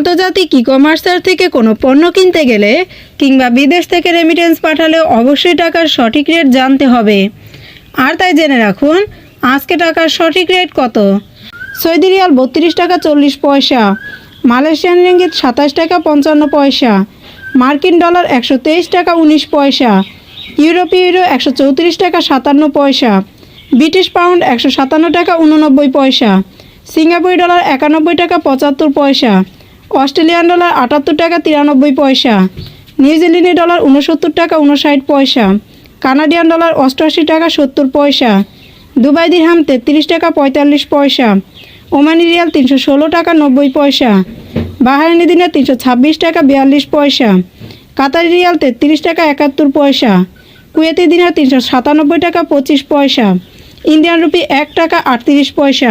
আন্তর্জাতিক ই কমার্সার থেকে কোনো পণ্য কিনতে গেলে কিংবা বিদেশ থেকে রেমিটেন্স পাঠালে অবশ্যই টাকার সঠিক রেট জানতে হবে। আর তাই জেনে রাখুন, আজকে টাকার সঠিক রেট কত? সৌদি রিয়াল বত্রিশ টাকা চল্লিশ পয়সা, মালয়েশিয়ান রিঙ্গিত সাতাশ টাকা পঞ্চান্ন পয়সা, মার্কিন ডলার একশো তেইশ টাকা উনিশ পয়সা, ইউরোপীয় ইউরো একশো চৌত্রিশ টাকা সাতান্ন পয়সা, ব্রিটিশ পাউন্ড একশো সাতান্ন টাকা উননব্বই পয়সা, সিঙ্গাপুর ডলার একানব্বই টাকা পঁচাত্তর পয়সা অস্ট্রেলিয়ান ডলার আটাত্তর টাকা তিরানব্বই পয়সা নিউজিল্যান্ডি ডলার উনসত্তর টাকা উনষাট পয়সা, কানাডিয়ান ডলার অষ্টআশি টাকা সত্তর পয়সা, দুবাই দিরহাম তেত্রিশ টাকা পঁয়তাল্লিশ পয়সা, ওমানি রিয়াল তিনশো ষোলো টাকা নব্বই পয়সা, বাহারানি দিনে তিনশো ছাব্বিশ টাকা বিয়াল্লিশ পয়সা, কাতারি রিয়াল তেত্রিশ টাকা একাত্তর পয়সা, কুয়েতি দিনার তিনশো সাতানব্বই টাকা পঁচিশ পয়সা, ইন্ডিয়ান রুপি এক টাকা আটত্রিশ পয়সা